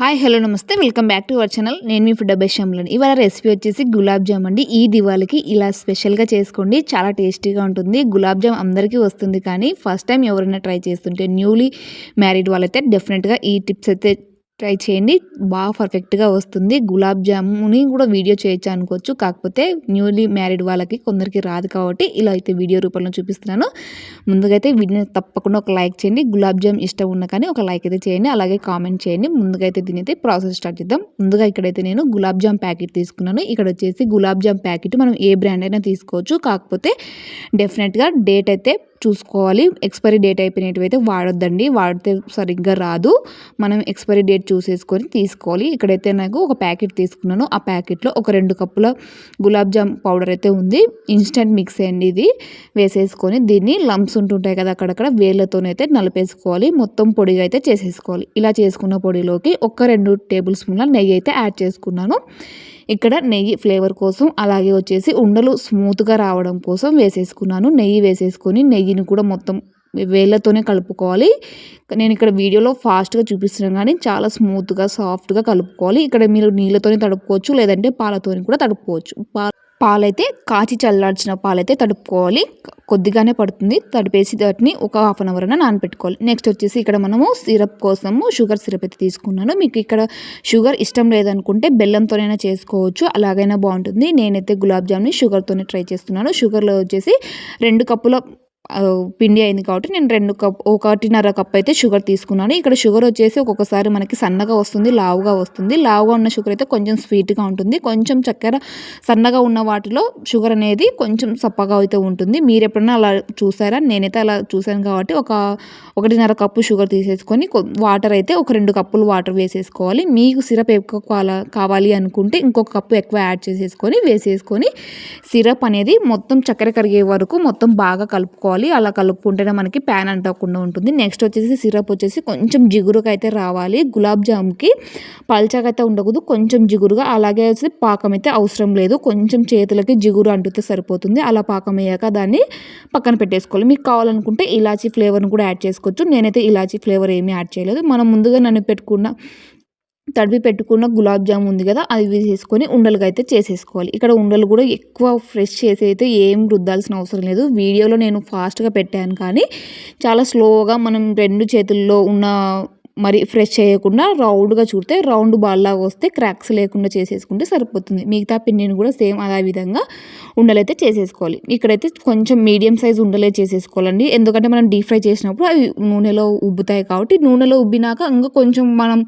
Hi hello నమస్తే. Welcome back to our channel. నేను మీ ఫుడ్ అభ్యసంలో ఇవాళ రెసిపీ వచ్చేసి గులాబ్ జామ్ అండి. ఈ దివాళికి ఇలా స్పెషల్గా చేసుకోండి. చాలా టేస్టీగా ఉంటుంది. గులాబ్ జామ్ అందరికీ వస్తుంది కానీ ఫస్ట్ టైం ఎవరైనా ట్రై చేస్తుంటే న్యూలీ మ్యారీడ్ వాళ్ళైతే డెఫినెట్గా ఈ టిప్స్ అయితే ట్రై చేయండి. బాగా పర్ఫెక్ట్గా వస్తుంది. గులాబ్ జాముని కూడా వీడియో చేయొచ్చు అనుకోవచ్చు. కాకపోతే న్యూలీ మ్యారీడ్ వాళ్ళకి కొందరికి రాదు కాబట్టి ఇలా అయితే వీడియో రూపంలో చూపిస్తున్నాను. ముందుగా అయితే వీడియో తప్పకుండా ఒక లైక్ చేయండి. గులాబ్ జామ్ ఇష్టం ఉన్న కానీ ఒక లైక్ అయితే చేయండి. అలాగే కామెంట్ చేయండి. ముందుగా అయితే దీని అయితే ప్రాసెస్ స్టార్ట్ చేద్దాం. ముందుగా ఇక్కడైతే నేను గులాబ్ జామ్ ప్యాకెట్ తీసుకున్నాను. ఇక్కడ వచ్చేసి గులాబ్ జామ్ ప్యాకెట్ మనం ఏ బ్రాండ్ అయినా తీసుకోవచ్చు. కాకపోతే డెఫినెట్గా డేట్ అయితే చూసుకోవాలి. ఎక్స్పైరీ డేట్ అయిపోయినవి అయితే వాడొద్దండి. వాడితే సరిగ్గా రాదు. మనం ఎక్స్పైరీ డేట్ చూసేసుకొని తీసుకోవాలి. ఇక్కడైతే నాకు ఒక ప్యాకెట్ తీసుకున్నాను. ఆ ప్యాకెట్లో ఒక రెండు కప్పుల గులాబ్ జామ్ పౌడర్ అయితే ఉంది. ఇన్స్టెంట్ మిక్స్ అండి ఇది. వేసేసుకొని దీన్ని లంప్స్ ఉంటుంటాయి కదా అక్కడక్కడ వేళ్ళతోనైతే నలిపేసుకోవాలి. మొత్తం పొడిగా అయితే చేసేసుకోవాలి. ఇలా చేసుకున్న పొడిలోకి ఒక రెండు టేబుల్ స్పూన్ల నెయ్యి అయితే యాడ్ చేసుకున్నాను. ఇక్కడ నెయ్యి ఫ్లేవర్ కోసం అలాగే వచ్చేసి ఉండలు స్మూత్గా రావడం కోసం వేసేసుకున్నాను. నెయ్యి వేసేసుకొని నెయ్యిని కూడా మొత్తం వేళ్ళతోనే కలుపుకోవాలి. నేను ఇక్కడ వీడియోలో ఫాస్ట్గా చూపిస్తున్నాను కానీ చాలా స్మూత్గా సాఫ్ట్గా కలుపుకోవాలి. ఇక్కడ మీరు నీళ్ళతోనే తడుపుకోవచ్చు లేదంటే పాలతోని కూడా తడుపుకోవచ్చు. పాలైతే కాచి చల్లార్చిన పాలైతే తడుపుకోవాలి. కొద్దిగానే పడుతుంది. తడిపేసి వాటిని ఒక హాఫ్ అన్ అవర్ అయినా నానపెట్టుకోవాలి. నెక్స్ట్ వచ్చేసి ఇక్కడ మనము సిరప్ కోసము షుగర్ సిరప్ అయితే తీసుకున్నాను. మీకు ఇక్కడ షుగర్ ఇష్టం లేదనుకుంటే బెల్లంతోనైనా చేసుకోవచ్చు. అలాగైనా బాగుంటుంది. నేనైతే గులాబ్ జామ్ని షుగర్తోనే ట్రై చేస్తున్నాను. షుగర్లో వచ్చేసి రెండు కప్పుల పిండి అయింది కాబట్టి నేను రెండు కప్ ఒకటిన్నర కప్ అయితే షుగర్ తీసుకున్నాను. ఇక్కడ షుగర్ వచ్చేసి ఒక్కొక్కసారి మనకి సన్నగా వస్తుంది లావుగా వస్తుంది. లావుగా ఉన్న షుగర్ అయితే కొంచెం స్వీట్గా ఉంటుంది. కొంచెం చక్కెర సన్నగా ఉన్న వాటిలో షుగర్ అనేది కొంచెం సప్పగా అయితే ఉంటుంది. మీరు ఎప్పుడైనా అలా చూసారా? నేనైతే అలా చూశాను కాబట్టి ఒక ఒకటిన్నర కప్పు షుగర్ తీసేసుకొని వాటర్ అయితే ఒక రెండు కప్పులు వాటర్ వేసేసుకోవాలి. మీకు సిరప్ ఎక్కువ కావాలి అనుకుంటే ఇంకొక కప్పు ఎక్కువ యాడ్ చేసేసుకొని వేసేసుకొని సిరప్ అనేది మొత్తం చక్కెర కరిగే వరకు మొత్తం బాగా కలుపుకోవాలి. కలుపుకోవాలి. అలా కలుపుకుంటేనే మనకి ప్యాన్ అంటకుండా ఉంటుంది. నెక్స్ట్ వచ్చేసి సిరప్ వచ్చేసి కొంచెం జిగురుగా అయితే రావాలి. గులాబ్ జామ్కి పల్చగా అయితే ఉండకూడదు. కొంచెం జిగురుగా అలాగే వచ్చి పాకం అయితే అవసరం లేదు. కొంచెం చేతులకి జిగురు అంటుతే సరిపోతుంది. అలా పాకం అయ్యాక దాన్ని పక్కన పెట్టేసుకోవాలి. మీకు కావాలనుకుంటే ఇలాచీ ఫ్లేవర్ని కూడా యాడ్ చేసుకోవచ్చు. నేనైతే ఇలాచీ ఫ్లేవర్ ఏమీ యాడ్ చేయలేదు. మనం ముందుగా నన్ను పెట్టుకున్న తడిపి పెట్టుకున్న గులాబ్ జామ్ ఉంది కదా అది వేసేసుకొని ఉండలుగా అయితే చేసేసుకోవాలి. ఇక్కడ ఉండలు కూడా ఎక్కువ ఫ్రెష్ చేసి అయితే ఏం రుద్దాల్సిన అవసరం లేదు. వీడియోలో నేను ఫాస్ట్గా పెట్టాను కానీ చాలా స్లోగా మనం రెండు చేతుల్లో ఉన్న మరి ఫ్రెష్ చేయకుండా రౌండ్గా చూడితే రౌండ్ బాల్ లాగా వస్తే క్రాక్స్ లేకుండా చేసేసుకుంటే సరిపోతుంది. మిగతా పిండిని కూడా సేమ్ అదే విధంగా ఉండలైతే చేసేసుకోవాలి. ఇక్కడైతే కొంచెం మీడియం సైజ్ ఉండలే చేసేసుకోవాలండి. ఎందుకంటే మనం డీప్ ఫ్రై చేసినప్పుడు అవి నూనెలో ఉబ్బుతాయి కాబట్టి నూనెలో ఉబ్బినాక ఇంకా కొంచెం మనం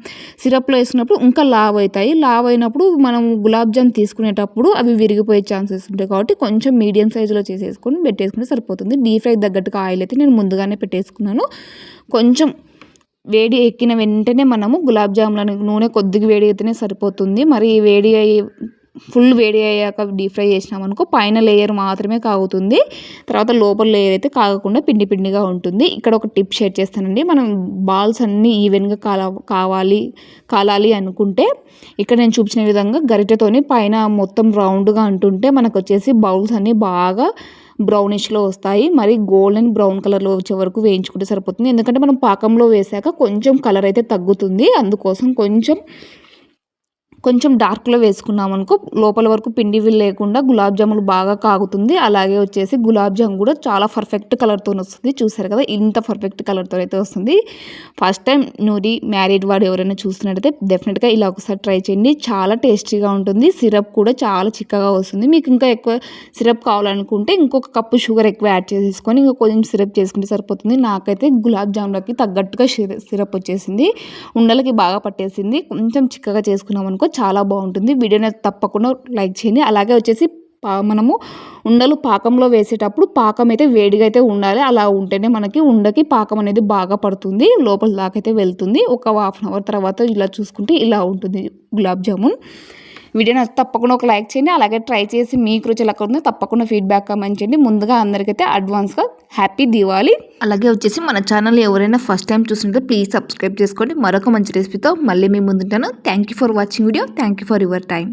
సిరప్లో వేసుకున్నప్పుడు ఇంకా లావ్ అవుతాయి లావ్ అయినప్పుడు మనం గులాబ్ జామ్ తీసుకునేటప్పుడు అవి విరిగిపోయే ఛాన్సెస్ ఉంటాయి కాబట్టి కొంచెం మీడియం సైజులో చేసేసుకొని పెట్టేసుకుంటే సరిపోతుంది. డీప్ ఫ్రై తగ్గట్టుగా ఆయిల్ అయితే నేను ముందుగానే పెట్టేసుకున్నాను. కొంచెం వేడి ఎక్కిన వెంటనే మనము గులాబ్ జాములను నూనె కొద్దిగా వేడి అయితేనే సరిపోతుంది. మరి వేడి అయ్యి ఫుల్ వేడి అయ్యాక డీప్ ఫ్రై చేసినామనుకో పైన లేయర్ మాత్రమే కాగుతుంది. తర్వాత లోపల లేయర్ అయితే కాగకుండా పిండి పిండిగా ఉంటుంది. ఇక్కడ ఒక టిప్ షేర్ చేస్తానండి. మనం బాల్స్ అన్నీ ఈవెన్గా కాల కావాలి కాలాలి అనుకుంటే ఇక్కడ నేను చూపించిన విధంగా గరిటెతోని పైన మొత్తం రౌండ్గా అంటుంటే మనకు వచ్చేసి బౌల్స్ అన్నీ బాగా బ్రౌనిష్లో వస్తాయి. మరి గోల్డెన్ బ్రౌన్ కలర్లో వచ్చే వరకు వేయించుకుంటే సరిపోతుంది. ఎందుకంటే మనం పాకంలో వేసాక కొంచెం కలర్ అయితే తగ్గుతుంది. అందుకోసం కొంచెం కొంచెం డార్క్లో వేసుకున్నాం అనుకో లోపల వరకు పిండి లేకుండా గులాబ్ జాములు బాగా కాగుతుంది. అలాగే వచ్చేసి గులాబ్ జామ్ కూడా చాలా పర్ఫెక్ట్ కలర్తో వస్తుంది. చూసారు కదా ఇంత పర్ఫెక్ట్ కలర్తో అయితే వస్తుంది. ఫస్ట్ టైం నూరి మ్యారీడ్ వాడు ఎవరైనా చూస్తున్నట్టయితే డెఫినెట్గా ఇలా ఒకసారి ట్రై చేయండి. చాలా టేస్టీగా ఉంటుంది. సిరప్ కూడా చాలా చిక్కగా వస్తుంది. మీకు ఇంకా ఎక్కువ సిరప్ కావాలనుకుంటే ఇంకొక కప్పు షుగర్ ఎక్కువ యాడ్ చేసేసుకొని ఇంకా కొంచెం సిరప్ చేసుకుంటే సరిపోతుంది. నాకైతే గులాబ్ జామ్లకి తగ్గట్టుగా సిరప్ వచ్చేసింది. ఉండలకి బాగా పట్టేసింది. కొంచెం చిక్కగా చేసుకున్నాం అనుకో చాలా బాగుంటుంది. వీడియోని తప్పకుండా లైక్ చేయండి. అలాగే వచ్చేసి మనము ఉండలు పాకంలో వేసేటప్పుడు పాకం అయితే వేడిగా అయితే ఉండాలి. అలా ఉంటేనే మనకి ఉండకి పాకం అనేది బాగా పడుతుంది. లోపల దాకైతే వెళ్తుంది. ఒక హాఫ్ అన్ అవర్ తర్వాత ఇలా చూసుకుంటే ఇలా ఉంటుంది గులాబ్ జామున్. వీడియో తప్పకుండా ఒక లైక్ చేయండి అలాగే ట్రై చేసి మీకు రుచి ఎలా ఉందో తప్పకుండా ఫీడ్బ్యాక్ కమెంట్ చేయండి. ముందుగా అందరికైతే అడ్వాన్స్గా హ్యాపీ దివాళీ అలాగే వచ్చేసి మన ఛానల్ ఎవరైనా ఫస్ట్ టైం చూస్తుంటే ప్లీజ్ సబ్స్క్రైబ్ చేసుకోండి. మరొక మంచి రెసిపీతో మళ్ళీ మీ ముందుంటాను. Thank you for watching video thank you for your time